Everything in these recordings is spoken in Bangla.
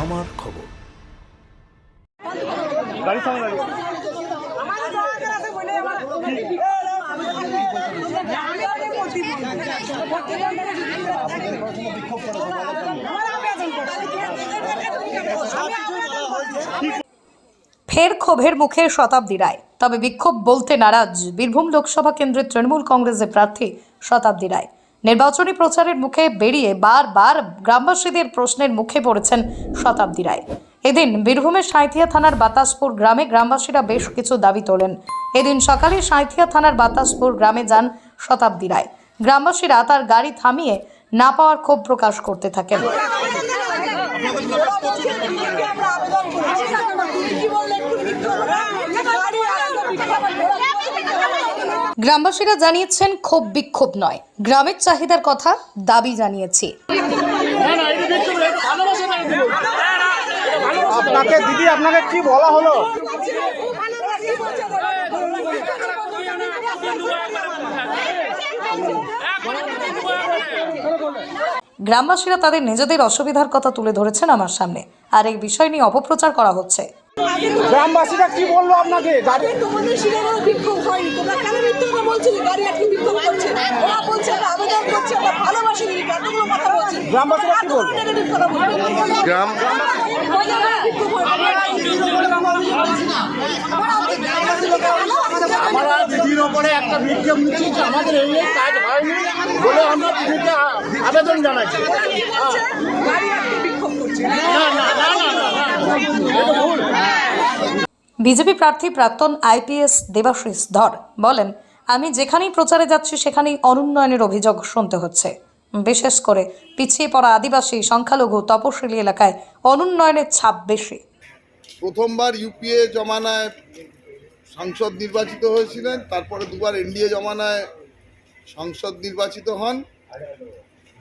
আমার খবর। ফের ক্ষোভের মুখে শতাব্দী রায়। তবে বিক্ষোভ বলতে নারাজ। বীরভূম লোকসভা কেন্দ্রের তৃণমূল কংগ্রেসের প্রার্থী শতাব্দী রায়। নির্বাচনী প্রচারের মুখে বেরিয়ে বারবার গ্রামবাসীদের প্রশ্নের মুখে পড়েছেন শতাব্দী রায়। এদিন বীরভূমের সাঁইথিয়া থানার বাতাসপুর গ্রামে গ্রামবাসীরা বেশ কিছু দাবি তোলেন। এদিন সকালে সাঁইথিয়া থানার বাতাসপুর গ্রামে যান শতাব্দী রায়। গ্রামবাসীরা তার গাড়ি থামিয়ে না পাওয়ার ক্ষোভ প্রকাশ করতে থাকেন। গ্রামবাসীরা জানিয়েছেন ক্ষোভ বিক্ষোভ নয়। গ্রামের চাহিদার কথা দাবি জানিয়েছি। আপনাকে দিদি আপনাকে কি বলা হলো? গ্রামবাসীরা তাদের নিজেদের অসুবিধার কথা তুলে ধরেছেন আমার সামনে। আর এই বিষয় নিয়ে অপপ্রচার করা হচ্ছে। গ্রামবাসীরা কি বলল আপনাকে? গাড়ি তোমাদের বিক্ষোভ হয়নি। তোমরা কেন মিথ্যে কথা বলছিলে গাড়ি আটকে বিক্ষোভ করছে। ওরা বলছে আমরা আবেদন করছি আমরা ভালোবাসি দিদি কতগুলো কথা বলছে। গ্রামবাসীরা কি গ্রাম আমরা দিদির ওপরে একটা বিক্ষোভ নিচ্ছি যে আমাদের এই এই কাজ হয়নি বলে আমরা দিদিকে আবেদন জানাচ্ছি গাড়ি আটকে বিক্ষোভ করছে না না না না না না এটা ভুল বিজেপি প্রার্থী প্রাক্তন আইপিএস দেবাশিস ধর বলেন, আমি যেখানেই প্রচারে যাচ্ছি, সেখানেই অনুন্নয়নের অভিযোগ শুনতে হচ্ছে। বিশেষ করে পিছিয়ে পড়া আদিবাসী, সংখ্যালঘু, তপশিলি এলাকায় অনুন্নয়নের ছাপ বেশি। প্রথমবার ইউপিএ জমানায় সাংসদ নির্বাচিত হয়েছিলেন, তারপরে দুবার এনডিএ জমানায় সংসদ নির্বাচিত হন।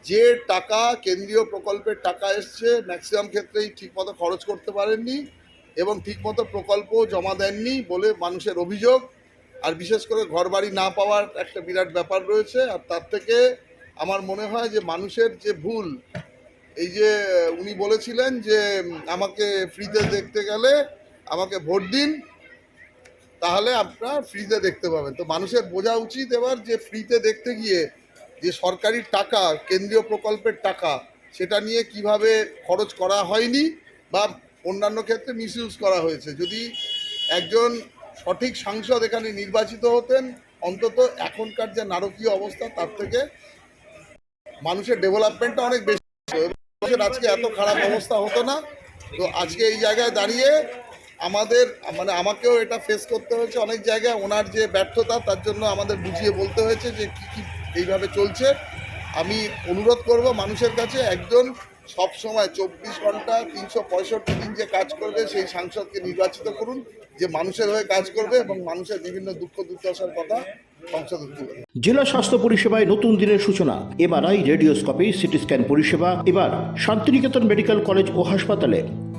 যে টাকা, কেন্দ্রীয় প্রকল্পের টাকা এসছে, ম্যাক্সিমাম ক্ষেত্রেই ঠিকমতো খরচ করতে পারেননি। এবং ঠিকমতো প্রকল্প জমা দেননি বলে মানুষের অভিযোগ। আর বিশেষ করে ঘরবাড়ি না পাওয়ার একটা বিরাট ব্যাপার রয়েছে। আর তার থেকে আমার মনে হয় যে মানুষের যে ভুল, এই যে উনি বলেছিলেন যে, আমাকে ফ্রিতে দেখতে গেলে আমাকে ভোট দিন, তাহলে আপনার ফ্রিতে দেখতে পাবেন। তো মানুষের বোঝা উচিত এবার যে ফ্রিতে দেখতে গিয়ে যে সরকারি টাকা, কেন্দ্রীয় প্রকল্পের টাকা, সেটা নিয়ে কীভাবে খরচ করা হয়নি বা অন্যান্য ক্ষেত্রে মিসইউজ করা হয়েছে। যদি একজন সঠিক সাংসদ এখানে নির্বাচিত হতেন, অন্তত এখনকার যে নারকীয় অবস্থা, তার থেকে মানুষের ডেভেলপমেন্টটা অনেক বেশি আজকে এত খারাপ অবস্থা হতো না। তো আজকে এই জায়গায় দাঁড়িয়ে আমাদের মানে আমাকেও এটা ফেস করতে হয়েছে। অনেক জায়গায় ওনার যে ব্যর্থতা, তার জন্য আমাদের বুঝিয়ে বলতে হয়েছে যে কী কী এইভাবে চলছে। আমি অনুরোধ করব মানুষের কাছে একজন সব সময় চব্বিশ ঘণ্টা তিনশো পঁয়ষট্টি দিন যে কাজ করবে, সেই সাংসদকে নির্বাচিত করুন, যে মানুষের হয়ে কাজ করবে এবং মানুষের বিভিন্ন দুঃখ দুর্দশার কথা। জেলা স্বাস্থ্য পরিষেবায় নতুন দিনের সূচনা, এমআরআই, রেডিওস্কোপি সিটি স্ক্যান পরিষেবা, এবার শান্তিনিকেতন মেডিকেল কলেজ ও হাসপাতালে